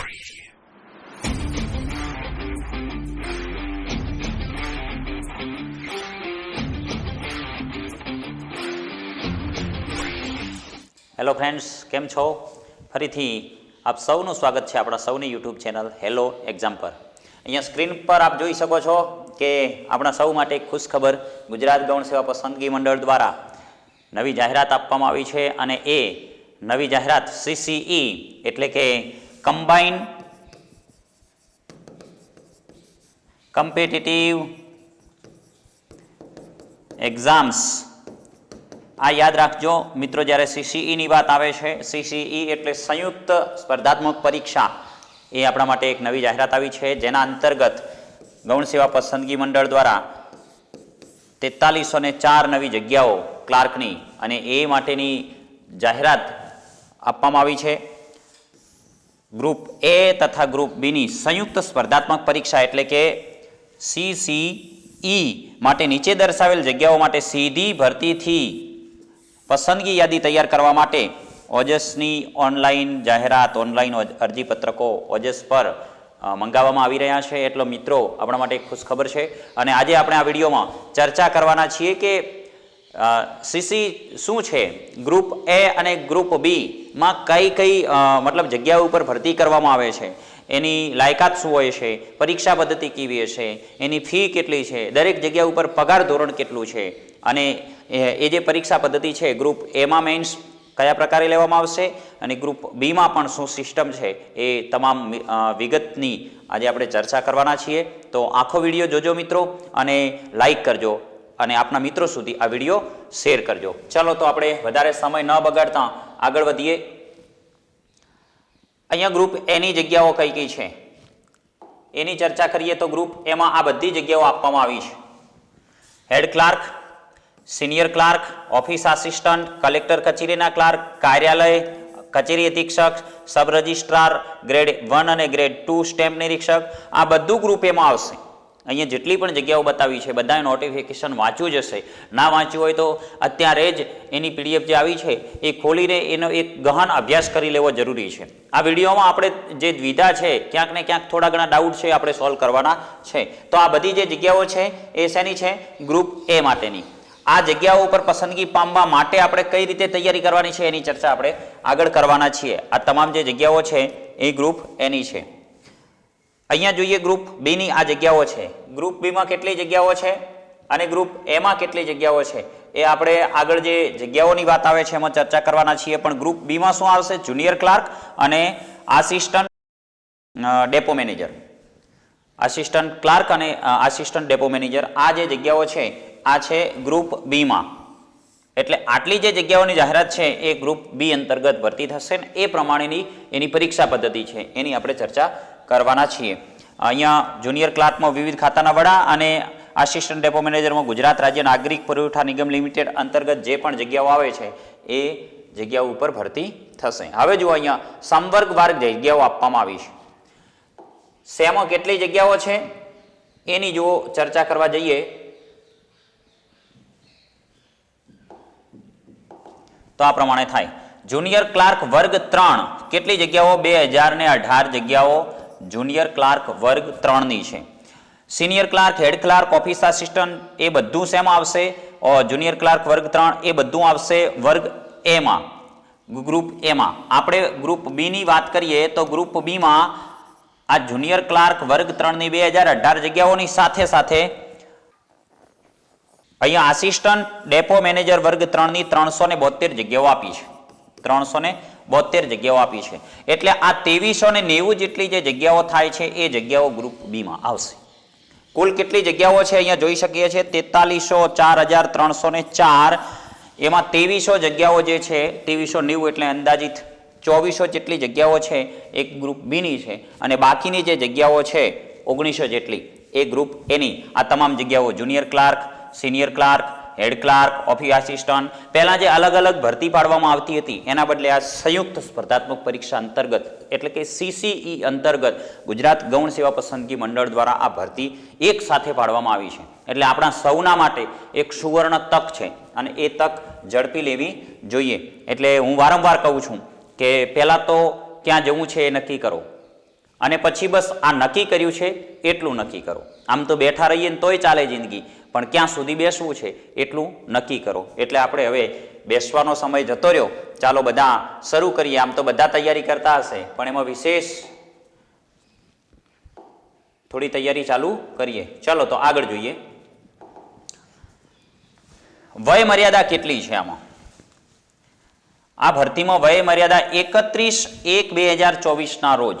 Hello friends કેમ છો? ફરીથી આપ સૌનું સ્વાગત છે આપણા સૌની યુટ્યુબ ચેનલ હેલો એક્ઝામ પર અહીંયા સ્ક્રીન પર આપ જોઈ શકો છો કે આપણા સૌ માટે ખુશ ખુશખબર ગુજરાત ગૌણ સેવા પસંદગી મંડળ દ્વારા નવી જાહેરાત આપવામાં આવી છે અને એ નવી જાહેરાત સીસીઈ એટલે કે કમ્બાઇન કમ્પિટિટિવ એક્ઝામ્સ આ યાદ રાખજો, મિત્રો, જ્યારે સીસીઈની વાત આવે છે સીસીઈ એટલે સંયુક્ત સ્પર્ધાત્મક પરીક્ષા. એ આપણા માટે એક નવી જાહેરાત આવી છે, જેના અંતર્ગત ગૌણ સેવા પસંદગી મંડળ દ્વારા તેતાલીસો ચાર નવી જગ્યાઓ ક્લાર્કની અને એ માટેની જાહેરાત આપવામાં આવી છે. ગ્રુપ એ તથા ગ્રુપ બીની સંયુક્ત સ્પર્ધાત્મક પરીક્ષા એટલે કે સીસીઈ માટે નીચે દર્શાવેલ જગ્યાઓ માટે સીધી ભરતીથી પસંદગી યાદી તૈયાર કરવા માટે ઓજસની ઓનલાઈન જાહેરાત, ઓનલાઈન અરજીપત્રકો ઓજસ પર મંગાવવામાં આવી રહ્યા છે. એટલો મિત્રો, આપણા માટે એક ખુશખબર છે. અને આજે આપણે આ વિડીયોમાં ચર્ચા કરવાના છીએ કે સીસી શું છે? ગ્રુપ એ અને ગ્રુપ બી માં કઈ કઈ મતલબ જગ્યાઓ ઉપર ભરતી કરવામાં આવે છે? એની લાયકાત શું હોય છે? પરીક્ષા પદ્ધતિ કેવી હશે? એની ફી કેટલી છે? દરેક જગ્યા ઉપર પગાર ધોરણ કેટલું છે? અને એ એ જે પરીક્ષા પદ્ધતિ છે ગ્રુપ એમાં મેઇન્સ કયા પ્રકારે લેવામાં આવશે? અને ગ્રુપ બીમાં પણ શું સિસ્ટમ છે? એ તમામ વિગતની આજે આપણે ચર્ચા કરવાના છીએ. તો આખો વીડિયો જોજો મિત્રો અને લાઈક કરજો. અને આપના મિત્રો સુધી આ વીડિયો શેર કરજો. ચલો તો આપણે વધારે સમય ન બગાડતા આગળ વધીએ. અહીંયા ગ્રુપ એની જગ્યાઓ કઈ કઈ છે? એની ચર્ચા કરીએ તો ગ્રુપ એમાં આ બધી જગ્યાઓ આપવામાં આવી છે. Head clerk senior clerk office assistant collector કચેરીના ક્લાર્ક કાર્યાલય, કચેરી અધિક્ષક સબ રજિસ્ટ્રાર ગ્રેડ વન અને ગ્રેડ ટુ સ્ટેમ્પ નિરીક્ષક, આ બધું ગ્રુપ એમાં આવશે. અહીંયા જેટલી પણ જગ્યાઓ બતાવી છે, બધાએ નોટિફિકેશન વાંચ્યું જ હશે. ના વાંચ્યું હોય તો અત્યારે જ એની પીડીએફ જે આવી છે, એ ખોલીને એનો એક ગહન અભ્યાસ કરી લેવો જરૂરી છે. આ વિડીયોમાં આપણે જે દ્વિધા છે, ક્યાંક ને ક્યાંક થોડા ઘણા ડાઉટ છે આપણે સોલ્વ કરવાના છે. તો આ બધી જે જગ્યાઓ છે, એ શેની છે? ગ્રુપ એ માટેની. આ જગ્યાઓ ઉપર પસંદગી પામવા માટે આપણે કઈ રીતે તૈયારી કરવાની છે એની ચર્ચા આપણે આગળ કરવાના છીએ. આ તમામ જે જગ્યાઓ છે, એ ગ્રુપ એની છે. અહીંયા જોઈએ ગ્રુપ બીની આ જગ્યાઓ છે. ગ્રુપ બીમાં કેટલી જગ્યાઓ છે અને ગ્રુપ એમાં કેટલી જગ્યાઓ છે? એ આપણે આગળ જે જગ્યાઓની વાત આવે છે એમાં ચર્ચા કરવાના છીએ, પણ ગ્રુપ બીમાં શું આવશે? જુનિયર ક્લાર્ક અને assistant depot manager assistant clerk અને આસિસ્ટન્ટ ડેપો મેનેજર આ જે જગ્યાઓ છે, આ છે ગ્રુપ બીમાં એટલે આટલી જે જગ્યાઓની જાહેરાત છે, એ ગ્રુપ બી અંતર્ગત ભરતી થશે ને એ પ્રમાણેની એની પરીક્ષા પદ્ધતિ છે. એની આપણે ચર્ચા કરવાના છીએ. અહીંયા જુનિયર ક્લાર્કમાં વિવિધ ખાતાના વડા અને આસિસ્ટન્ટ ડેપો મેનેજરમાં ગુજરાત રાજ્ય નાગરિક પુરવઠા નિગમ લિમિટેડ અંતર્ગત જે પણ જગ્યાઓ આવે છે, એ જગ્યાઓ ઉપર ભરતી થશે. હવે જુઓ અહીંયા સંવર્ગ વર્ગ જગ્યાઓ આપવામાં આવી છે. શેમાં કેટલી જગ્યાઓ છે, એની જો ચર્ચા કરવા જઈએ. તો આ પ્રમાણે થાય. જુનિયર ક્લાર્ક વર્ગ ત્રણ, કેટલી જગ્યાઓ? બે હજાર ને અઢાર જગ્યાઓ. જુનિયર ક્લાર્ક વર્ગ ત્રણની છે. Senior clerk, head clerk, office assistant એ બધું શેમાં આવશે? જુનિયર ક્લાર્ક વર્ગ ત્રણ એ બધું આવશે વર્ગ એમાં. ગ્રુપ એમાં. આપણે ગ્રુપ બીની વાત કરીએ તો ગ્રુપ બીમાં આ જુનિયર ક્લાર્ક વર્ગ ત્રણની બે હજાર અઢાર જગ્યાઓની સાથે સાથે અહીંયા આસિસ્ટન્ટ, ડેપો મેનેજર વર્ગ ત્રણની ત્રણસો ને જગ્યાઓ આપી છે. ત્રણસો ને બોતેર જગ્યાઓ આપી છે. એટલે આ ત્રેવીસો ને નેવું જેટલી જે જગ્યાઓ થાય છે, એ જગ્યાઓ ગ્રુપ બીમાં આવશે. કુલ કેટલી જગ્યાઓ છે અહીંયા જોઈ શકીએ છીએ? તેતાલીસો ચાર હજાર ત્રણસો ચાર. એમાં ત્રેવીસો જગ્યાઓ જે છે, ત્રેવીસો નેવું એટલે અંદાજિત ચોવીસો જેટલી જગ્યાઓ છે, એ ગ્રુપ બીની છે. અને બાકીની જે જગ્યાઓ છે, ઓગણીસો જેટલી, એ ગ્રુપ એની આ તમામ જગ્યાઓ junior clerk senior clerk head clerk, office assistant, પહેલાં જે અલગ અલગ ભરતી પાડવામાં આવતી હતી, એના બદલે આ સંયુક્ત સ્પર્ધાત્મક પરીક્ષા અંતર્ગત, એટલે કે સીસીઈ અંતર્ગત ગુજરાત ગૌણ સેવા પસંદગી મંડળ દ્વારા આ ભરતી એક સાથે પાડવામાં આવી છે. એટલે આપણા સૌના માટે એક સુવર્ણ તક છે અને એ તક ઝડપી લેવી જોઈએ. એટલે હું વારંવાર કહું છું કે પહેલાં તો ક્યાં જવું છે એ નક્કી કરો. અને પછી બસ આ નક્કી કર્યું છે, એટલું નક્કી કરો. આમ તો બેઠા રહીએ ને તોય ચાલે જિંદગી, પણ ક્યાં સુધી બેસવું છે, એટલું નક્કી કરો. એટલે આપણે હવે બેસવાનો સમય જતો રહ્યો. ચાલો બધા શરૂ કરીએ. આમ તો બધા તૈયારી કરતા હશે, પણ એમાં વિશેષ થોડી તૈયારી ચાલુ કરીએ. ચલો તો આગળ જોઈએ. વય મર્યાદા કેટલી છે આમાં? આ ભરતીમાં વય મર્યાદા એકત્રીસ એક બે હજાર ચોવીસના રોજ.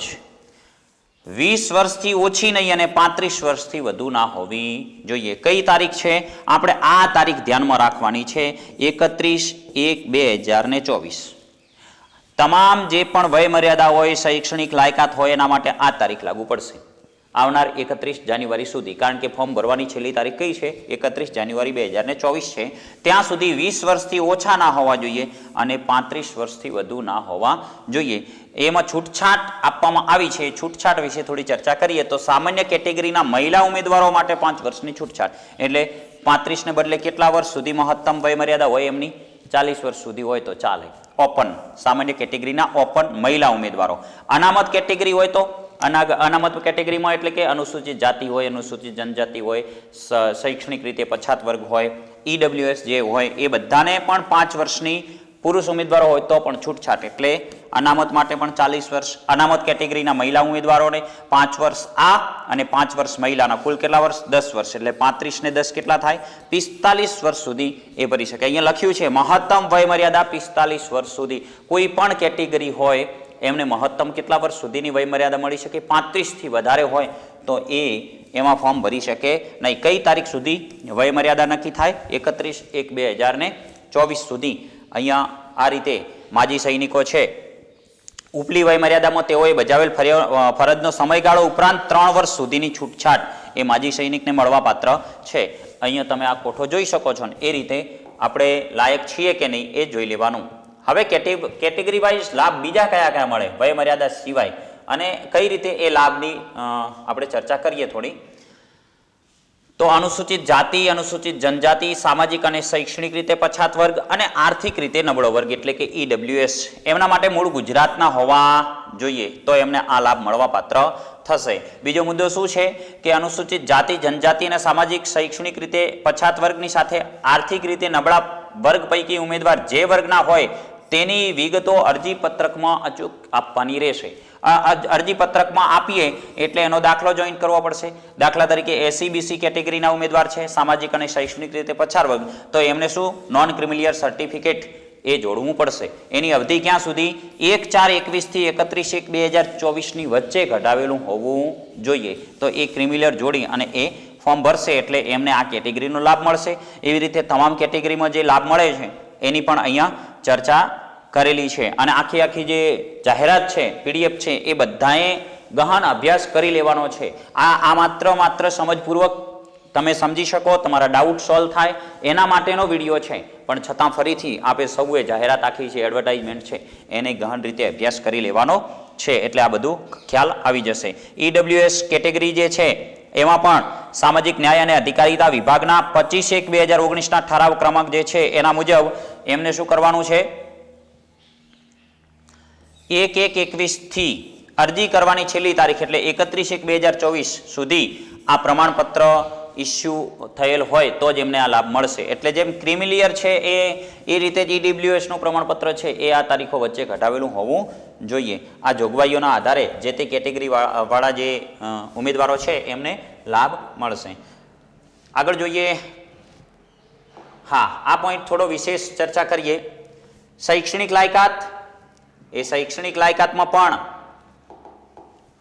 વીસ વર્ષથી ઓછી નહીં અને પાંત્રીસ વર્ષથી વધુ ના હોવી જોઈએ. કઈ તારીખ છે? આપણે આ તારીખ ધ્યાનમાં રાખવાની છે. એકત્રીસ એક બે હજાર ને ચોવીસ. તમામ જે પણ વય મર્યાદા હોય, શૈક્ષણિક લાયકાત હોય, એના માટે આ તારીખ લાગુ પડશે. આવનાર એકત્રીસ જાન્યુઆરી સુધી. કારણ કે ફોર્મ ભરવાની છેલ્લી તારીખ કઈ છે? એકત્રીસ જાન્યુઆરી બે હજાર ચોવીસ છે. ત્યાં સુધી વીસ વર્ષથી ઓછા ના હોવા જોઈએ અને પાંત્રીસ વર્ષથી વધુ ના હોવા જોઈએ. એમાં છૂટછાટ આપવામાં આવી છે. છૂટછાટ વિશે થોડી ચર્ચા કરીએ તો સામાન્ય કેટેગરીના મહિલા ઉમેદવારો માટે પાંચ વર્ષની છૂટછાટ. એટલે પાંત્રીસને બદલે કેટલા વર્ષ સુધી મહત્તમ વય મર્યાદા હોય એમની? ચાલીસ વર્ષ સુધી હોય તો ચાલે. ઓપન. સામાન્ય કેટેગરીના ઓપન મહિલા ઉમેદવારો. અનામત કેટેગરી હોય તો? અનાગ, અનામત કેટેગરીમાં એટલે કે અનુસૂચિત જાતિ હોય, અનુસૂચિત જનજાતિ હોય શૈક્ષણિક રીતે પછાત વર્ગ હોય ઈડબ્લ્યુએસ જે હોય, એ બધાને પણ પાંચ વર્ષની પુરુષ ઉમેદવારો હોય તો પણ છૂટછાટ. એટલે અનામત માટે પણ ચાલીસ વર્ષ, અનામત કેટેગરીના મહિલા ઉમેદવારોને પાંચ વર્ષ આ અને પાંચ વર્ષ મહિલાના. કુલ કેટલા વર્ષ? દસ વર્ષ. એટલે પાંત્રીસ ને દસ કેટલા થાય? પિસ્તાલીસ વર્ષ સુધી એ ભરી શકે અહીંયા લખ્યું છે, મહત્તમ વય મર્યાદા પિસ્તાલીસ વર્ષ સુધી. કોઈ પણ કેટેગરી હોય એમને મહત્તમ કેટલા વર્ષ સુધીની વયમર્યાદા મળી શકે? પાંત્રીસથી વધારે હોય તો એ એમાં ફોર્મ ભરી શકે. નહીં, કઈ તારીખ સુધી વયમર્યાદા નક્કી થાય? એકત્રીસ એક બે હજારને ચોવીસ સુધી. અહીંયા આ રીતે માજી સૈનિકો છે. ઉપલી વયમર્યાદામાં તેઓએ બજાવેલ ફરજનો સમયગાળો ઉપરાંત ત્રણ વર્ષ સુધીની છૂટછાટ એ માજી સૈનિકને મળવાપાત્ર છે. અહીંયા તમે આ કોઠો જોઈ શકો છો ને? એ રીતે આપણે લાયક છીએ કે નહીં એ જોઈ લેવાનું. હવે કેટેગરી વાઇઝ લાભ બીજા કયા કયા મળે? વયમર્યાદા સિવાય. અને કઈ રીતે એ લાભની આપણે ચર્ચા કરીએ થોડી? તો અનુસૂચિત જાતિ, અનુસૂચિત જનજાતિ, સામાજિક અને શૈક્ષણિક રીતે પછાત વર્ગ અને આર્થિક રીતે નબળો વર્ગ એટલે કે ઈડબ્લ્યુએસ એમના માટે મૂળ ગુજરાતના હોવા જોઈએ, તો એમને આ લાભ મળવા પાત્ર થશે. બીજો મુદ્દો શું છે કે અનુસૂચિત જાતિ, જનજાતિ અને સામાજિક શૈક્ષણિક રીતે પછાત વર્ગની સાથે આર્થિક રીતે નબળા વર્ગ પૈકી ઉમેદવાર જે વર્ગના હોય તેની વિગતો અરજીપત્રકમાં અચૂક આપવાની રહેશે. અજ- આપીએ એટલે એનો દાખલો જોઈન કરવો પડશે. દાખલા તરીકે એસીબીસી કેટેગરીના ઉમેદવાર છે, સામાજિક અને શૈક્ષણિક રીતે પછાર વર્ગ તો એમને શું? નોન ક્રિમિલિયર સર્ટિફિકેટ એ જોડવું પડશે. એની અવધિ ક્યાં સુધી? એક ચાર એકવીસથી એકત્રીસ એક બે હજાર ચોવીસની વચ્ચે ઘટાવેલું હોવું જોઈએ. તો એ ક્રિમિલિયર જોડી અને એ ફોર્મ ભરશે એટલે એમને આ કેટેગરીનો લાભ મળશે. એવી રીતે તમામ કેટેગરીમાં જે લાભ મળે છે એની પણ અહીંયા ચર્ચા કરેલી છે. અને આખી આખી જે જાહેરાત છે, પીડીએફ છે, એ બધાએ ગહન અભ્યાસ કરી લેવાનો છે. આ આ માત્ર માત્ર સમજપૂર્વક તમે સમજી શકો, તમારા ડાઉટ સોલ્વ થાય, એના માટેનો વીડિયો છે. પણ છતાં ફરીથી આપે સૌએ જાહેરાત આખી છે એડવર્ટાઇઝમેન્ટ છે, એને ગહન રીતે અભ્યાસ કરી લેવાનો છે. એટલે આ બધું ખ્યાલ આવી જશે. ઈડબ્લ્યુએસ કેટેગરી જે છે એમાં પણ સામાજિક ન્યાય અને અધિકારીતા વિભાગના પચીસ એક બે હજાર ઓગણીસના ઠરાવ ક્રમાંક જે છે એના મુજબ એમને શું કરવાનું છે? એક એક એકવીસથી અરજી કરવાની છેલ્લી તારીખ એટલે એકત્રીસ એક બે હજાર ચોવીસ સુધી આ પ્રમાણપત્ર ઇસ્યુ થયેલ હોય તો જ એમને આ લાભ મળશે. એટલે જેમ ક્રિમિલિયર છે એ એ રીતે જ ઈડબ્લ્યુએસનું પ્રમાણપત્ર છે એ આ તારીખો વચ્ચે ઘટાવેલું હોવું જોઈએ. આ જોગવાઈઓના આધારે જે તે કેટેગરી વાળા જે ઉમેદવારો છે એમને લાભ મળશે. આગળ જોઈએ. હા, આ પોઈન્ટ થોડો વિશેષ ચર્ચા કરીએ. શૈક્ષણિક લાયકાત. એ શૈક્ષણિક લાયકાતમાં પણ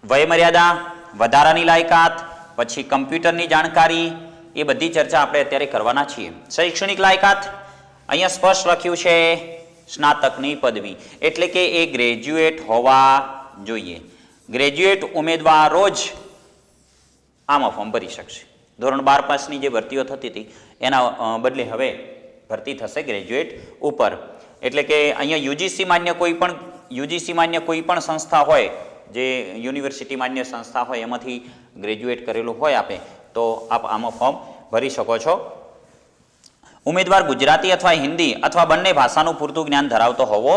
વયમર્યાદા, વધારાની લાયકાત પછી કમ્પ્યુટરની જાણકારી, એ બધી ચર્ચા આપણે અત્યારે કરવાના છીએ. શૈક્ષણિક લાયકાત, અહીંયા સ્પષ્ટ લખ્યું છે, સ્નાતકની પદવી. એટલે કે એ ગ્રેજ્યુએટ હોવા જોઈએ. ગ્રેજ્યુએટ ઉમેદવારો જ આમાં ફોર્મ ભરી શકશે. ધોરણ બાર પાસની જે ભરતીઓ થતી હતી, એના બદલે હવે ભરતી થશે ગ્રેજ્યુએટ ઉપર. એટલે કે અહીંયા યુજીસી માન્ય કોઈ પણ, યુજીસી માન્ય કોઈ પણ સંસ્થા હોય જે યુનિવર્સિટી માન્ય સંસ્થા હોય એમાંથી ગ્રેજ્યુએટ કરેલું હોય આપે, તો આપ આમાં ફોર્મ ભરી શકો છો. ઉમેદવાર ગુજરાતી અથવા હિન્દી અથવા બંને ભાષાનું પૂરતું જ્ઞાન ધરાવતો હોવો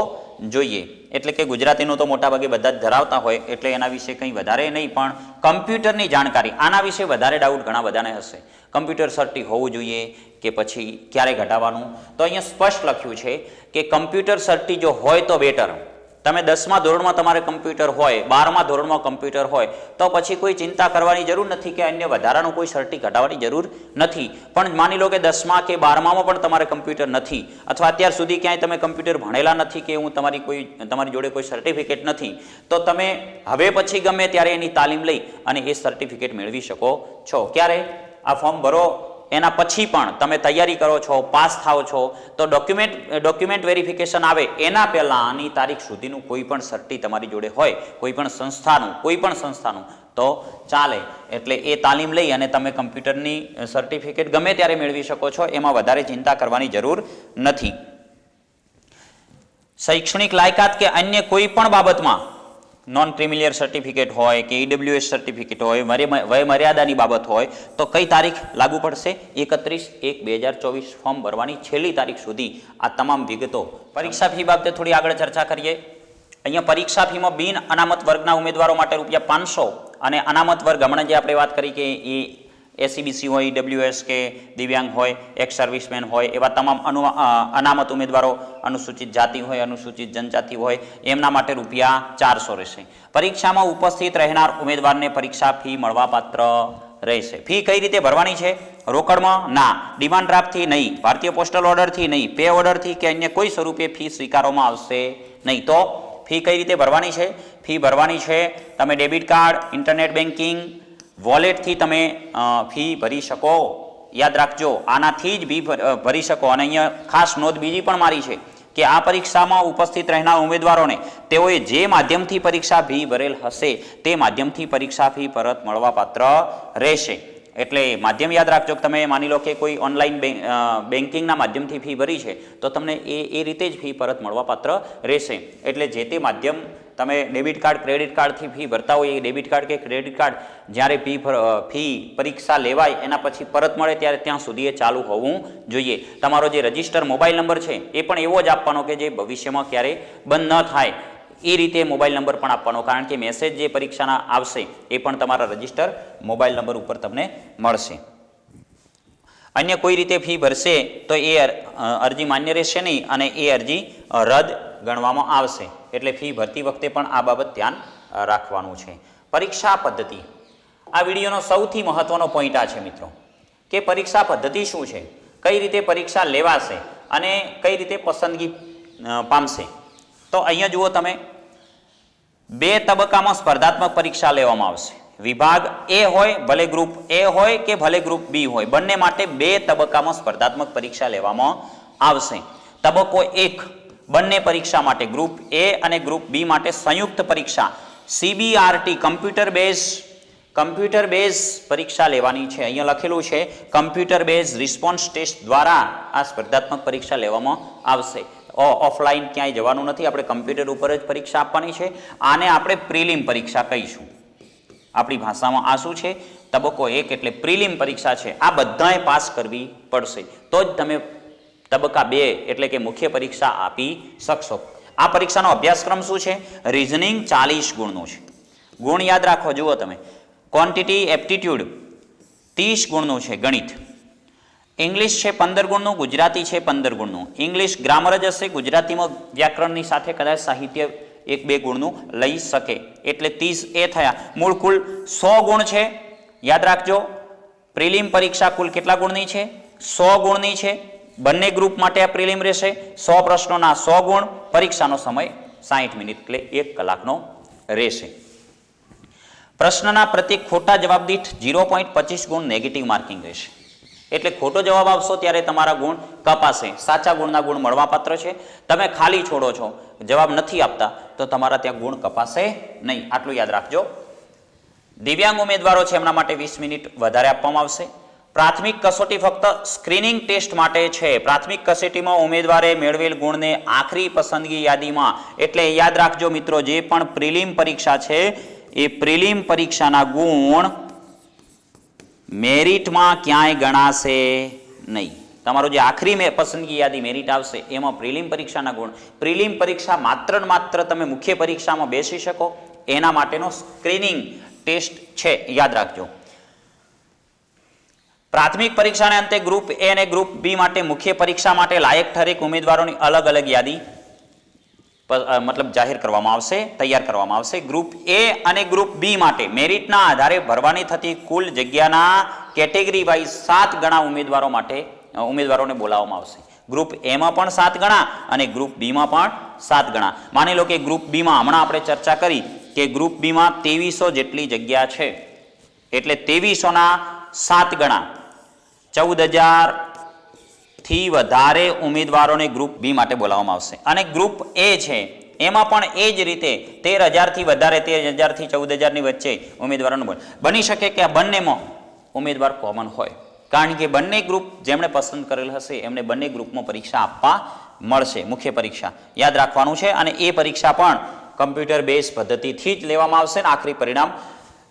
જોઈએ. એટલે કે ગુજરાતીનું તો મોટાભાગે બધા જ ધરાવતા હોય, એટલે એના વિશે કંઈ વધારે નહીં, પણ કમ્પ્યુટરની જાણકારી, આના વિશે વધારે ડાઉટ ઘણા બધાને હશે. કમ્પ્યુટર સર્ટી હોવું જોઈએ કે પછી ક્યારે ઘટાડવાનું? તો અહીંયા સ્પષ્ટ લખ્યું છે કે કમ્પ્યુટર સર્ટી જો હોય તો બેટર તમે દસમા ધોરણમાં તમારે કમ્પ્યુટર હોય, બારમા ધોરણમાં કમ્પ્યુટર હોય, તો પછી કોઈ ચિંતા કરવાની જરૂર નથી કે અન્ય વધારાનું કોઈ સર્ટી ઘટાડવાની જરૂર નથી. પણ માની લો કે દસમા કે બારમામાં પણ તમારે કમ્પ્યુટર નથી, અથવા અત્યાર સુધી ક્યાંય તમે કમ્પ્યુટર ભણેલા નથી કે હું તમારી કોઈ, તમારી જોડે કોઈ સર્ટિફિકેટ નથી, તો તમે હવે પછી ગમે ત્યારે એની તાલીમ લઈ અને એ સર્ટિફિકેટ મેળવી શકો છો. ક્યારે? આ ફોર્મ ભરો એના પછી પણ તમે તૈયારી કરો છો, પાસ થાઓ છો, તો ડોક્યુમેન્ટ ડોક્યુમેન્ટ વેરિફિકેશન આવે એના પહેલાંની તારીખ સુધીનું કોઈ પણ સર્ટી તમારી જોડે હોય, કોઈ પણ સંસ્થાનું, કોઈ પણ સંસ્થાનું, તો ચાલે. એટલે એ તાલીમ લઈ અને તમે કમ્પ્યુટરની સર્ટિફિકેટ ગમે ત્યારે મેળવી શકો છો, એમાં વધારે ચિંતા કરવાની જરૂર નથી. શૈક્ષણિક લાયકાત કે અન્ય કોઈ પણ બાબતમાં નોન ક્રિમિલિયર સર્ટિફિકેટ હોય કે ઈડબ્લ્યુએસ સર્ટિફિકેટ હોય વય મર્યાદાની બાબત હોય, તો કઈ તારીખ લાગુ પડશે? એકત્રીસ એક બે હજાર ચોવીસ ફોર્મ ભરવાની છેલ્લી તારીખ સુધી આ તમામ વિગતો. પરીક્ષા ફી બાબતે થોડી આગળ ચર્ચા કરીએ. અહીંયા પરીક્ષા ફીમાં બિન અનામત વર્ગના ઉમેદવારો માટે રૂપિયા પાંચસો અને અનામત વર્ગ, હમણાં જે આપણે વાત કરી કે એ એસીબીસી હોય ડબ્લ્યુએસ કે દિવ્યાંગ હોય એક્સ સર્વિસમેન હોય, એવા તમામ અનુ અનામત ઉમેદવારો અનુસૂચિત જાતિ હોય, અનુસૂચિત જનજાતિ હોય, એમના માટે રૂપિયા ચારસો રહેશે. પરીક્ષામાં ઉપસ્થિત રહેનાર ઉમેદવારને પરીક્ષા ફી મળવાપાત્ર રહેશે. ફી કઈ રીતે ભરવાની છે? રોકડમાં? ના. ડિમાન્ડ ડ્રાફ્ટથી નહીં. ભારતીય પોસ્ટલ ઓર્ડરથી નહીં. પે ઓર્ડરથી કે અન્ય કોઈ સ્વરૂપે ફી સ્વીકારવામાં આવશે નહીં. તો ફી કઈ રીતે ભરવાની છે? ફી ભરવાની છે, તમે ડેબિટ કાર્ડ, ઇન્ટરનેટ બેન્કિંગ વોલેટથી તમે ફી ભરી શકો. યાદ રાખજો, આનાથી જ ફી ભરી શકો. અને અહીંયા ખાસ નોંધ બીજી પણ મારી છે કે આ પરીક્ષામાં ઉપસ્થિત રહેનાર ઉમેદવારોને તેઓએ જે માધ્યમથી પરીક્ષા ફી ભરેલ હશે, તે માધ્યમથી પરીક્ષા ફી પરત મળવાપાત્ર રહેશે. એટલે માધ્યમ યાદ રાખજો કે તમે માની લો કે કોઈ ઓનલાઈન બેન્કિંગના માધ્યમથી ફી ભરી છે, તો તમને એ એ રીતે જ ફી પરત મળવાપાત્ર રહેશે. એટલે જે તે માધ્યમ તમે ડેબિટ કાર્ડ, ક્રેડિટ કાર્ડથી ફી ભરતા હોય એ ડેબિટ કાર્ડ કે ક્રેડિટ કાર્ડ જ્યારે ફી ફી પરીક્ષા લેવાય, એના પછી પરત મળે ત્યારે ત્યાં સુધી એ ચાલુ હોવું જોઈએ. તમારો જે રજિસ્ટર મોબાઈલ નંબર છે, એ પણ એવો જ આપવાનો કે જે ભવિષ્યમાં ક્યારેય બંધ ન થાય. એ રીતે મોબાઈલ નંબર પણ આપવાનો, કારણ કે મેસેજ જે પરીક્ષાના આવશે, એ પણ તમારા રજિસ્ટર મોબાઈલ નંબર ઉપર તમને મળશે. અન્ય કોઈ રીતે ફી ભરશે, તો એ અરજી માન્ય રહેશે નહીં અને એ અરજી રદ ગણવામાં આવશે. એટલે ફી ભરતી વખતે પણ આ બાબત ધ્યાન રાખવાનું છે. પરીક્ષા પદ્ધતિ. આ વિડીયોનો સૌથી મહત્વનો પોઈન્ટ આ છે મિત્રો, કે પરીક્ષા પદ્ધતિ શું છે? કઈ રીતે પરીક્ષા લેવાશે અને કઈ રીતે પસંદગી પામશે? તો અહીંયા જુઓ તમે, બે તબક્કામાં સ્પર્ધાત્મક પરીક્ષા લેવામાં આવશે. વિભાગ એ હોય, ભલે ગ્રુપ એ હોય કે ભલે ગ્રુપ બી હોય, બંને માટે બે તબક્કામાં સ્પર્ધાત્મક પરીક્ષા લેવામાં આવશે. તબક્કો એક બંને પરીક્ષા માટે ગ્રુપ એ અને ગ્રુપ બી માટે સંયુક્ત પરીક્ષા. CBRT computer base computer base પરીક્ષા લેવાની છે. અહીંયા લખેલું છે કમ્પ્યુટર બેઝ રિસ્પોન્સ ટેસ્ટ દ્વારા આ સ્પર્ધાત્મક પરીક્ષા લેવામાં આવશે. ઓફલાઈન ક્યાંય જવાનું નથી. આપણે કમ્પ્યુટર ઉપર જ પરીક્ષા આપવાની છે. આને આપણે પ્રિલિમ પરીક્ષા કહીશું. આપણી ભાષામાં આ શું છે? તબક્કો એક એટલે પ્રિલિમ પરીક્ષા છે. આ બધાએ પાસ કરવી પડશે. તો જ તમે તબક્કા બે એટલે કે મુખ્ય પરીક્ષા આપી શકશો. આ પરીક્ષાનો અભ્યાસક્રમ શું છે? રિઝનિંગ ચાલીસ ગુણનું છે. ગુણ યાદ રાખો, જુઓ તમે. ક્વોન્ટિટી એપ્ટિટ્યૂડ ત્રીસ ગુણનું છે ગણિત. ઇંગ્લિશ છે પંદર ગુણનું, ગુજરાતી છે પંદર ગુણનું. ઇંગ્લિશ ગ્રામર જ હશે, ગુજરાતીમાં વ્યાકરણની સાથે કદાચ સાહિત્ય એક બે ગુણનું લઈ શકે. એટલે ત્રીસ એ થયા. મૂળ કુલ સો ગુણ છે. યાદ રાખજો. પ્રિલિમ પરીક્ષા કુલ કેટલા ગુણની છે? સો ગુણની છે. બંને ગ્રુપ માટે આ પ્રિલિમ રહેશે. સો પ્રશ્નોના સો ગુણ, પરીક્ષાનો સમય સાહીઠ મિનિટ એટલે એક કલાકનો રહેશે. પ્રશ્નના પ્રત્યેક ખોટા જવાબ દીઠ ઝીરો પચીસ ગુણ નેગેટિવ માર્કિંગ રહેશે. એટલે ખોટો જવાબ આપશો ત્યારે તમારા ગુણ કપાશે. સાચા ગુણના ગુણ મળવાપાત્ર છે. તમે ખાલી છોડો છો, જવાબ નથી આપતા, તો તમારા ત્યાં ગુણ કપાશે નહીં. આટલું યાદ રાખજો. દિવ્યાંગ ઉમેદવારો છે, એમના માટે વીસ મિનિટ વધારે આપવામાં આવશે. પ્રાથમિક કસોટી ફક્ત સ્ક્રીનિંગ ટેસ્ટ માટે છે. પ્રાથમિક કસોટીમાં ઉમેદવારે મેળવેલ ગુણને આખરી પસંદગી યાદીમાં, એટલે યાદ રાખજો મિત્રો, જે પણ પ્રિલિમ પરીક્ષા છે, એ પ્રિલિમ પરીક્ષાના ગુણ મેરિટમાં ક્યાંય ગણાશે નહીં. તમારું જે આખરી મેં, પસંદગી યાદી મેરિટ આવશે, એમાં પ્રિલિમ પરીક્ષાના ગુણ. પ્રિલિમ પરીક્ષા માત્ર ને માત્ર તમે મુખ્ય પરીક્ષામાં બેસી શકો, એના માટેનો સ્ક્રીનિંગ ટેસ્ટ છે. યાદ રાખજો. પ્રાથમિક પરીક્ષાને અંતે ગ્રુપ એ અને ગ્રુપ બી માટે મુખ્ય પરીક્ષા માટે લાયક ઠરેક ઉમેદવારોની અલગ અલગ યાદી મતલબ જાહેર કરવામાં આવશે, તૈયાર કરવામાં આવશે. ગ્રુપ એ અને ગ્રુપ બી માટે મેરિટના આધારે ભરવાની થતી કુલ જગ્યાના કેટેગરી વાઇઝ સાત ગણા ઉમેદવારો માટે ઉમેદવારોને બોલાવવામાં આવશે. ગ્રુપ એમાં પણ સાત ગણા અને ગ્રુપ બીમાં પણ સાત ગણા. માની લો કે ગ્રુપ બીમાં હમણાં આપણે ચર્ચા કરી કે ગ્રુપ બીમાં ત્રેવીસો જેટલી જગ્યા છે. એટલે ત્રેવીસોના સાત ગણા. ચૌદ હજારથી વધારે ઉમેદવારોને ગ્રુપ બી માટે બોલાવવામાં આવશે. અને ગ્રુપ એ છે, એમાં પણ એ જ રીતે તેર હજારથી વધારે, તેર હજારથી ચૌદ હજારની વચ્ચે ઉમેદવારોને બની શકે કે આ બંનેમાં ઉમેદવાર કોમન હોય. કારણ કે બંને ગ્રુપ જેમણે પસંદ કરેલ હશે, એમને બંને ગ્રુપમાં પરીક્ષા આપવા મળશે, મુખ્ય પરીક્ષા. યાદ રાખવાનું છે, અને એ પરીક્ષા પણ કમ્પ્યુટર બેઝ પદ્ધતિથી જ લેવામાં આવશે. ને આખરી પરિણામ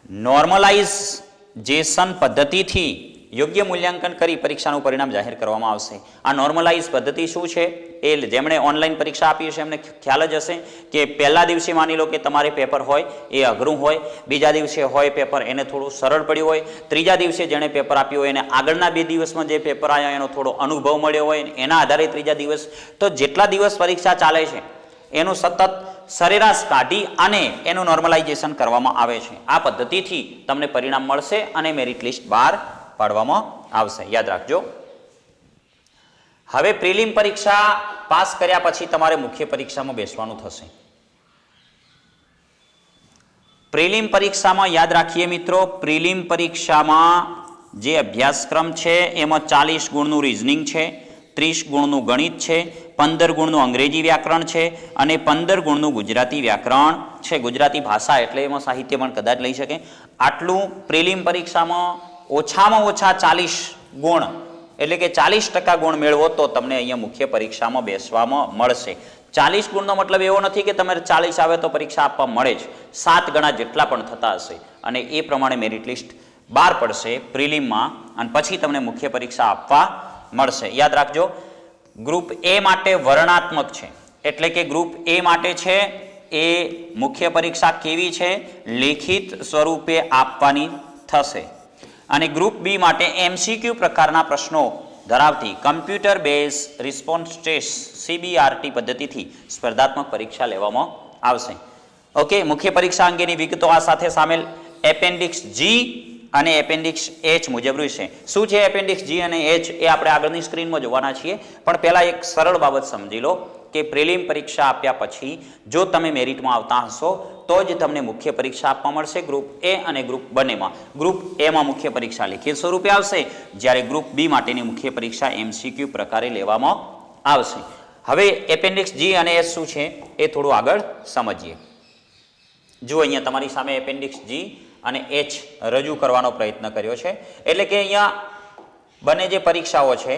નોર્મલાઇઝેશન પદ્ધતિથી યોગ્ય મૂલ્યાંકન કરી પરીક્ષાનું પરિણામ જાહેર કરવામાં આવશે. આ નોર્મલાઇઝ પદ્ધતિ શું છે? એ જેમણે ઓનલાઈન પરીક્ષા આપી હશે, એમને ખ્યાલ જ હશે કે પહેલા દિવસે માની લો કે તમારે પેપર હોય, એ અઘરું હોય. બીજા દિવસે હોય પેપર એને થોડું સરળ પડ્યું હોય. ત્રીજા દિવસે જેણે પેપર આપ્યું હોય, એને આગળના બે દિવસમાં જે પેપર આવ્યા એનો થોડો અનુભવ મળ્યો હોય, એના આધારે ત્રીજા દિવસ. તો જેટલા દિવસ પરીક્ષા ચાલે છે, એનું સતત સરેરાશ કાઢી અને એનું નોર્મલાઇઝેશન કરવામાં આવે છે. આ પદ્ધતિથી તમને પરિણામ મળશે અને મેરિટ લિસ્ટ બહાર પાડવામાં આવશે. યાદ રાખજો. હવે પ્રિલિમ પરીક્ષા પાસ કર્યા પછી તમારે મુખ્ય પરીક્ષામાં બેસવાનું થશે. પ્રિલિમ પરીક્ષામાં યાદ રાખીએ મિત્રો, પ્રિલિમ પરીક્ષામાં જે અભ્યાસક્રમ છે, એમાં ચાલીસ ગુણનું રિઝનિંગ છે, ત્રીસ ગુણનું ગણિત છે, પંદર ગુણનું અંગ્રેજી વ્યાકરણ છે અને પંદર ગુણનું ગુજરાતી વ્યાકરણ છે. ગુજરાતી ભાષા એટલે એમાં સાહિત્ય પણ કદાચ લઈ શકે. આટલું પ્રિલિમ પરીક્ષામાં ઓછામાં ઓછા ચાલીસ ગુણ, એટલે કે ચાલીસ ટકા ગુણ મેળવો તો તમને અહીંયા મુખ્ય પરીક્ષામાં બેસવામાં મળશે. ચાલીસ ગુણનો મતલબ એવો નથી કે તમારે ચાલીસ આવે તો પરીક્ષા આપવા મળે જ. સાત ગણા જેટલા પણ થતા હશે. અને એ પ્રમાણે મેરિટ લિસ્ટ બહાર પડશે, પ્રિલિમમાં, અને પછી તમને મુખ્ય પરીક્ષા આપવા મળશે. યાદ રાખજો ગ્રુપ એ માટે વર્ણાત્મક છે. એટલે કે ગ્રુપ એ માટે છે, એ મુખ્ય પરીક્ષા કેવી છે? લેખિત સ્વરૂપે આપવાની થશે. અને ગ્રુપ બી માટે એમસીક્યુ પ્રકારના પ્રશ્નો ધરાવતી computer base response test CBRT પદ્ધતિથી સ્પર્ધાત્મક પરીક્ષા લેવામાં આવશે. ઓકે મુખ્ય પરીક્ષા અંગેની વિગતો આ સાથે સામેલ. એપેન્ડિક્સ જી અને એપેન્ડિક્સ એચ મુજબ રહેશે. શું છે એપેન્ડિક્સ જી અને એચ એ આપણે આગળની સ્ક્રીનમાં જોવાના છીએ. પણ પહેલાં એક સરળ બાબત સમજી લો કે પ્રિલિમ પરીક્ષા આપ્યા પછી જો તમે મેરિટમાં આવતા હશો તો જ તમને મુખ્ય પરીક્ષા આપવા મળશે ગ્રુપ એ અને ગ્રુપ બંનેમાં. ગ્રુપ એમાં મુખ્ય પરીક્ષા લિખિત સ્વરૂપે આવશે, જ્યારે ગ્રુપ બી માટેની મુખ્ય પરીક્ષા એમસીક્યુ પ્રકારે લેવામાં આવશે. હવે એપેન્ડિક્સ જી અને એસ શું છે એ થોડું આગળ સમજીએ. જુઓ અહીંયા તમારી સામે એપેન્ડિક્સ જી અને એચ રજૂ કરવાનો પ્રયત્ન કર્યો છે. એટલે કે અહીંયા બંને જે પરીક્ષાઓ છે,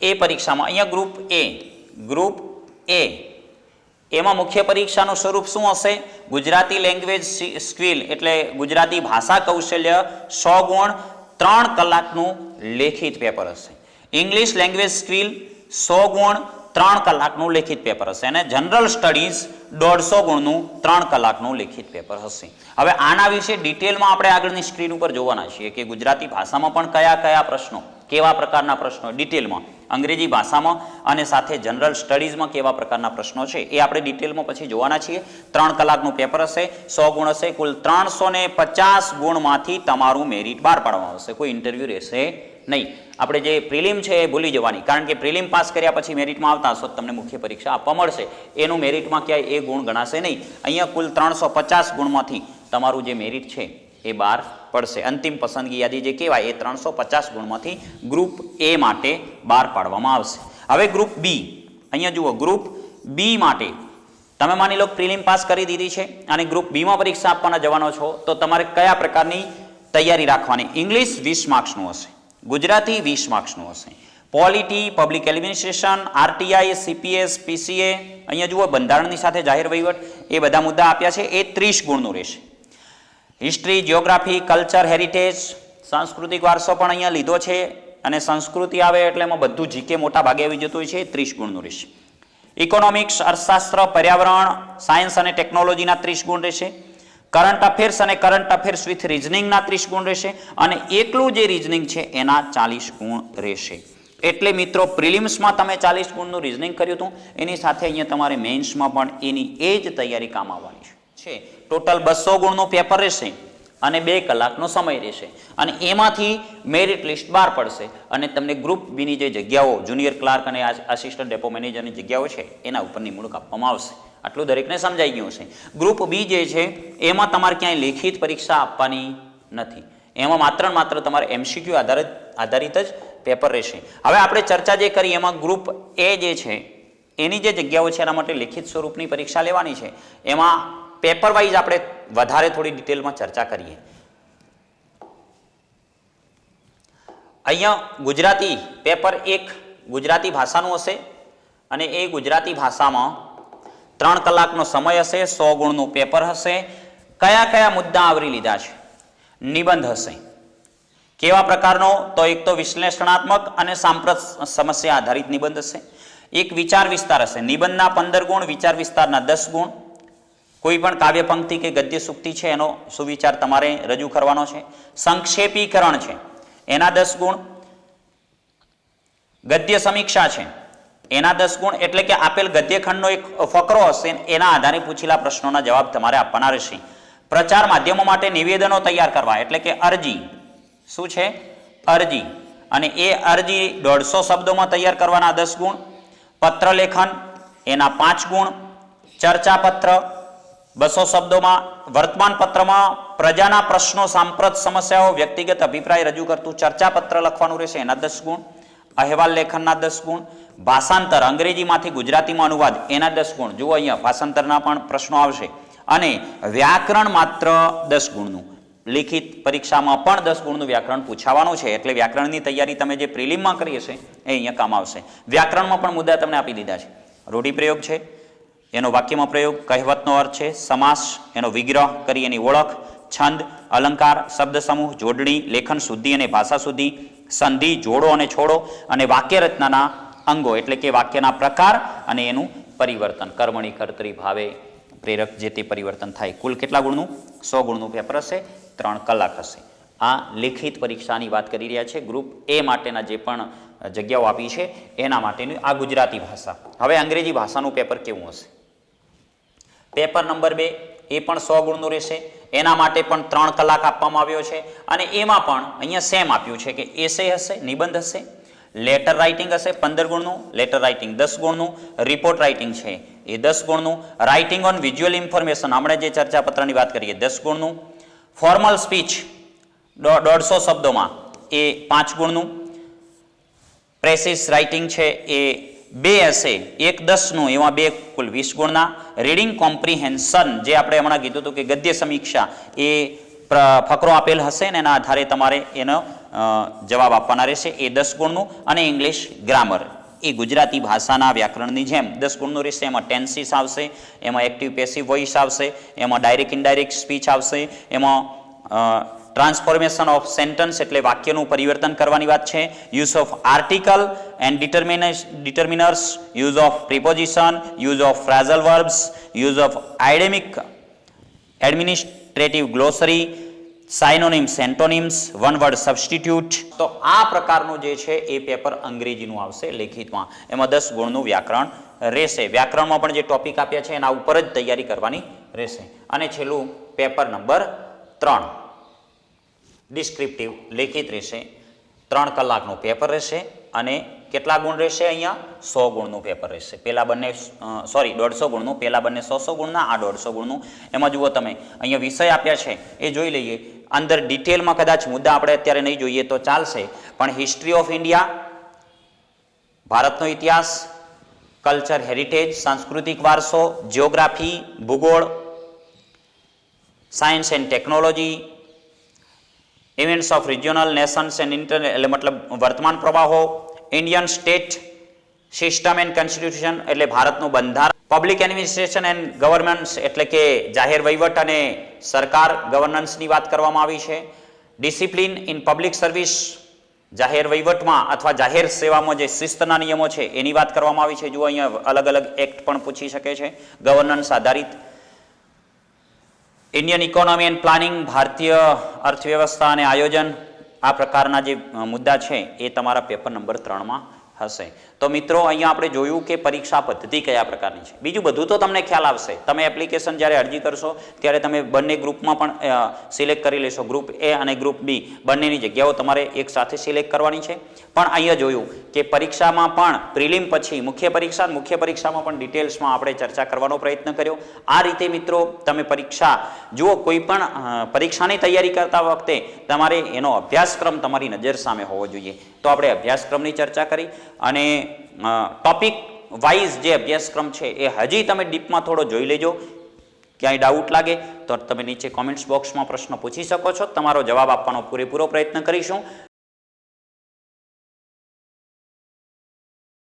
એ પરીક્ષામાં અહીંયા ગ્રુપ એ ગ્રુપ એ એમાં મુખ્ય પરીક્ષાનું સ્વરૂપ શું હશે? ગુજરાતી લેંગ્વેજ સ્કિલ એટલે ગુજરાતી ભાષા કૌશલ્ય સો ગુણ ત્રણ કલાકનું લેખિત પેપર હશે. ઇંગ્લિશ લેંગ્વેજ સ્કિલ સો ગુણ ત્રણ કલાકનું લેખિત પેપર હશે અને જનરલ સ્ટડીઝ દોઢસો ગુણનું ત્રણ કલાકનું લેખિત પેપર હશે. હવે આના વિશે ડિટેલમાં આપણે આગળની સ્ક્રીન ઉપર જોવાના છીએ કે ગુજરાતી ભાષામાં પણ કયા કયા પ્રશ્નો કેવા પ્રકારના પ્રશ્નો ડિટેલમાં, અંગ્રેજી ભાષામાં અને સાથે જનરલ સ્ટડીઝમાં કેવા પ્રકારના પ્રશ્નો છે એ આપણે ડિટેલમાં પછી જોવાના છીએ. ત્રણ કલાકનું પેપર હશે, સો ગુણ હશે, કુલ ત્રણસો ને પચાસ ગુણમાંથી તમારું મેરિટ બહાર પાડવામાં આવશે. કોઈ ઇન્ટરવ્યૂ રહેશે નહીં. આપણે જે પ્રિલિમ છે એ ભૂલી જવાની. કારણ કે પ્રિલિમ પાસ કર્યા પછી મેરિટમાં આવતા હશો તમને મુખ્ય પરીક્ષા આપવા મળશે. એનું મેરિટમાં ક્યાંય એ ગુણ ગણાશે નહીં. અહીંયા કુલ ત્રણસો ગુણમાંથી તમારું જે મેરિટ છે એ બહાર પડશે. અંતિમ પસંદગી યાદી જે કહેવાય એ ત્રણસો પચાસ ગુણમાંથી ગ્રુપ એ માટે બહાર પાડવામાં આવશે. હવે ગ્રુપ બી અહીંયા જુઓ ગ્રુપ બી માટે તમે માની લો પ્રિલિમ પાસ કરી દીધી છે અને ગ્રુપ બીમાં પરીક્ષા આપવાના જવાનો છો, તો તમારે કયા પ્રકારની તૈયારી રાખવાની? ઇંગ્લિશ વીસ માર્ક્સનું હશે. ગુજરાતી વીસ માર્ક્સનું હશે. Polity public administration RTI CPS PCA અહીંયા જુઓ બંધારણની સાથે જાહેર વહીવટ, એ બધા મુદ્દા આપ્યા છે. એ ત્રીસ ગુણનું રહેશે. હિસ્ટ્રી જિયોગ્રાફી કલ્ચર હેરિટેજ સાંસ્કૃતિક વારસો પણ અહીંયા લીધો છે અને સંસ્કૃતિ આવે એટલે એમાં બધું જીકે મોટા ભાગે આવી જતું હોય છે, ત્રીસ ગુણનું રહેશે. ઇકોનોમિક્સ અર્થશાસ્ત્ર, પર્યાવરણ સાયન્સ અને ટેકનોલોજીના ત્રીસ ગુણ રહેશે. કરંટ અફેર્સ અને કરંટ અફેર્સ વિથ રિઝનિંગના ત્રીસ ગુણ રહેશે અને એકલું જે રિઝનિંગ છે એના ચાલીસ ગુણ રહેશે. એટલે મિત્રો પ્રિલિમ્સમાં તમે ચાલીસ ગુણનું રિઝનિંગ કર્યું હતું, એની સાથે અહીંયા તમારે મેન્સમાં પણ એની એ જ તૈયારી કામ આવવાની છે. ટોટલ બસો ગુણનું પેપર રહેશે અને બે કલાકનો સમય રહેશે. અને એમાંથી મેરિટ લિસ્ટ બહાર પડશે અને તમને ગ્રુપ બીની જે જગ્યાઓ જુનિયર ક્લાર્ક અને આસિસ્ટન્ટ ડેપો મેનેજરની જગ્યાઓ છે, એના ઉપર નિમણૂક આપવામાં આવશે. આટલું દરેકને સમજાઈ ગયું છે ગ્રુપ બી જે છે, એમાં તમારે ક્યાંય લેખિત પરીક્ષા આપવાની નથી. એમાં માત્ર માત્ર તમારે એમસીક્યુ આધારિત આધારિત જ પેપર રહેશે. હવે આપણે ચર્ચા જે કરી, એમાં ગ્રુપ એ જે છે, એની જે જગ્યાઓ છે, એના માટે લેખિત સ્વરૂપની પરીક્ષા લેવાની છે. એમાં પેપર વાઇઝ આપણે વધારે થોડી ડિટેલમાં ચર્ચા કરીએ. અહીંયા ગુજરાતી પેપર એક ગુજરાતી ભાષાનું હશે અને એ ગુજરાતી ભાષામાં ત્રણ કલાકનો સમય હશે, સો ગુણનું પેપર હશે. કયા કયા મુદ્દા આવરી લીધા છે? નિબંધ હશે. કેવા પ્રકારનો? તો એક તો વિશ્લેષણાત્મક અને સાંપ્રત સમસ્યા આધારિત નિબંધ હશે. એક વિચાર વિસ્તાર હશે. નિબંધના પંદર ગુણ, વિચાર વિસ્તારના દસ ગુણ. કોઈ પણ કાવ્ય પંક્તિ કે ગદ્ય સૂક્તિ છે, એનો સુવિચાર તમારે રજૂ કરવાનો છે. સંક્ષેપીકરણ છે. એના દસ ગુણ ગદ્ય સમીક્ષા છે. એના દસ ગુણ એટલે કે આપેલ ગદ્યખંડનો એક ફકરો હશે એના આધારે પૂછેલા પ્રશ્નોના જવાબ તમારે આપવાના રહેશે. પ્રચાર માધ્યમો માટે નિવેદનો તૈયાર કરવા, એટલે કે અરજી. શું છે? અરજી. અને એ અરજી દોઢસો શબ્દોમાં તૈયાર કરવાના દસ ગુણ પત્ર લેખન એના પાંચ ગુણ, ચર્ચાપત્ર બસો શબ્દોમાં વર્તમાન પત્રમાં પ્રજાના પ્રશ્નો, સાંપ્રત સમસ્યાઓ, વ્યક્તિગત અભિપ્રાય રજૂ કરતું ચર્ચાપત્ર લખવાનું રહેશે એના દસ ગુણ, અહેવાલ લેખનના દસ ગુણ, ભાષાંતર, અંગ્રેજીમાંથી ગુજરાતીમાં અનુવાદ, એના દસ ગુણ. જુઓ અહીંયા, ભાષાંતરના પણ પ્રશ્નો આવશે. અને વ્યાકરણ માત્ર દસ ગુણનું. લિખિત પરીક્ષામાં પણ દસ ગુણનું વ્યાકરણ પૂછાવાનું છે. એટલે વ્યાકરણની તૈયારી તમે જે પ્રિલિમમાં કરી હશે, એ અહીંયા કામ આવશે. વ્યાકરણમાં પણ મુદ્દા તમને આપી દીધા છે. રૂઢિપ્રયોગ છે. એનો વાક્યમાં પ્રયોગ કહેવતનો અર્થ છે સમાસ, એનો વિગ્રહ કરી એની ઓળખ, છંદ, અલંકાર, શબ્દ સમૂહ, જોડણી, લેખન શુદ્ધિ અને ભાષા શુદ્ધિ, સંધિ, જોડો અને છોડો અને વાક્યરચનાના અંગો એટલે કે વાક્યના પ્રકાર અને એનું પરિવર્તન, કર્મણી, કર્તરી, ભાવે, પ્રેરક જે તે પરિવર્તન થાય. કુલ કેટલા ગુણનું? સો ગુણનું પેપર હશે, ત્રણ કલાક હશે. આ લેખિત પરીક્ષાની વાત કરી રહ્યા છે. ગ્રુપ એ માટેના જે પણ જગ્યાઓ આપી છે, એના માટેની આ ગુજરાતી ભાષા. હવે અંગ્રેજી ભાષાનું પેપર કેવું હશે? પેપર નંબર બે, એ પણ સો ગુણનું રહેશે. એના માટે પણ ત્રણ કલાક આપવામાં આવ્યો છે. અને એમાં પણ અહીંયા સેમ આપ્યું છે કે એસે હશે, નિબંધ હશે લેટર રાઇટિંગ હશે, પંદર ગુણનું લેટર રાઇટિંગ દસ ગુણનું રિપોર્ટ રાઇટિંગ છે, એ દસ ગુણનું. રાઇટિંગ ઓન વિઝ્યુઅલ ઇન્ફોર્મેશન હમણાં જે ચર્ચાપત્રની વાત કરીએ, દસ ગુણનું. ફોર્મલ સ્પીચ દોઢસો શબ્દોમાં, એ પાંચ ગુણનું. પ્રેસિસ રાઇટિંગ છે, એ બે હશે, એક દસનું, એમાં બે કુલ વીસ ગુણના. રીડિંગ કોમ્પ્રિહેન્શન જે આપણે હમણાં કીધું હતું કે ગદ્ય સમીક્ષા, એ ફકરો આપેલ હશે ને એના આધારે તમારે એનો જવાબ આપવાના રહેશે. એ દસ ગુણનું અને ઇંગ્લિશ ગ્રામર એ ગુજરાતી ભાષાના વ્યાકરણની જેમ દસ ગુણનું રહેશે, એમાં ટેન્સીસ આવશે, એમાં એક્ટિવ પેસિવ વોઇસ આવશે, એમાં ડાયરેક્ટ ઇનડાયરેક્ટ સ્પીચ આવશે, એમાં ટ્રાન્સફોર્મેશન ઓફ સેન્ટન્સ એટલે વાક્યનું પરિવર્તન કરવાની વાત છે. Use of article and determiners, use use of use use of phrasal verbs use of administrative glossary synonyms antonyms one word substitute તો આ પ્રકારનું જે છે એ પેપર અંગ્રેજીનું આવશે લેખિતમાં. એમાં દસ ગુણનું વ્યાકરણ રહેશે. વ્યાકરણમાં પણ જે ટોપિક આપ્યા છે એના ઉપર જ તૈયારી કરવાની રહેશે. અને છેલ્લું પેપર નંબર ત્રણ. ડિસ્ક્રિપ્ટિવ લેખિત રહેશે. ત્રણ કલાકનું પેપર રહેશે અને કેટલા ગુણ રહેશે અહીંયા? સો ગુણનું પેપર રહેશે. પહેલાં બંને સોરી દોઢસો ગુણનું. પહેલાં બંને સો સો ગુણના, આ દોઢસો ગુણનું. એમાં જુઓ તમે, અહીંયા વિષય આપ્યા છે, એ જોઈ લઈએ. અંદર ડિટેલમાં કદાચ મુદ્દા આપણે અત્યારે નહીં જોઈએ તો ચાલશે, પણ હિસ્ટ્રી ઓફ ઇન્ડિયા ભારતનો ઇતિહાસ કલ્ચર હેરિટેજ સાંસ્કૃતિક વારસો જિયોગ્રાફી ભૂગોળ science and technology events of regional nations and inter એટલે મતલબ વર્તમાન પ્રવાહો Indian state system and constitution એટલે ભારતનું બંધારણ. પબ્લિક એડમિનિસ્ટ્રેશન એન્ડ ગવર્નન્સ એટલે કે જાહેર વહીવટ અને સરકાર ગવર્નન્સની વાત કરવામાં આવી છે. ડિસિપ્લિન ઇન પબ્લિક સર્વિસ જાહેર વહીવટમાં અથવા જાહેર સેવામાં જે શિસ્તના નિયમો છે એની વાત કરવામાં આવી છે. જુઓ, અહીંયા અલગ અલગ એક્ટ પણ પૂછી શકે છે. ગવર્નન્સ આધારિત. ઇન્ડિયન ઇકોનોમી એન્ડ પ્લાનિંગ ભારતીય અર્થવ્યવસ્થા અને આયોજન. આ પ્રકારના જે મુદ્દા છે એ તમારા પેપર નંબર ત્રણમાં હશે. તો મિત્રો, અહીંયા આપણે જોયું કે પરીક્ષા પદ્ધતિ કયા પ્રકારની છે. બીજું બધું તો તમને ખ્યાલ આવશે. તમે એપ્લિકેશન જ્યારે અરજી કરશો, ત્યારે તમે બંને ગ્રુપમાં પણ સિલેક્ટ કરી લેશો. ગ્રુપ એ અને ગ્રુપ બી બંનેની જગ્યાઓ તમારે એક સાથે સિલેક્ટ કરવાની છે. પણ અહીંયા જોયું કે પરીક્ષામાં પણ પ્રિલિમ પછી મુખ્ય પરીક્ષા મુખ્ય પરીક્ષામાં પણ ડિટેલ્સમાં આપણે ચર્ચા કરવાનો પ્રયત્ન કર્યો. આ રીતે મિત્રો, તમે પરીક્ષા, જુઓ કોઈ પણ પરીક્ષાની તૈયારી કરતા વખતે તમારે એનો અભ્યાસક્રમ તમારી નજર સામે હોવો જોઈએ. તો આપણે અભ્યાસક્રમની ચર્ચા કરી. અને ટોપિક વાઇઝ જે અભ્યાસક્રમ છે એ હજી તમે ડીપમાં થોડો જોઈ લેજો. ક્યાંય ડાઉટ લાગે તો તમે નીચે કોમેન્ટ્સ બોક્સમાં પ્રશ્ન પૂછી શકો છો. તમારો જવાબ આપવાનો પૂરેપૂરો પ્રયત્ન કરીશું.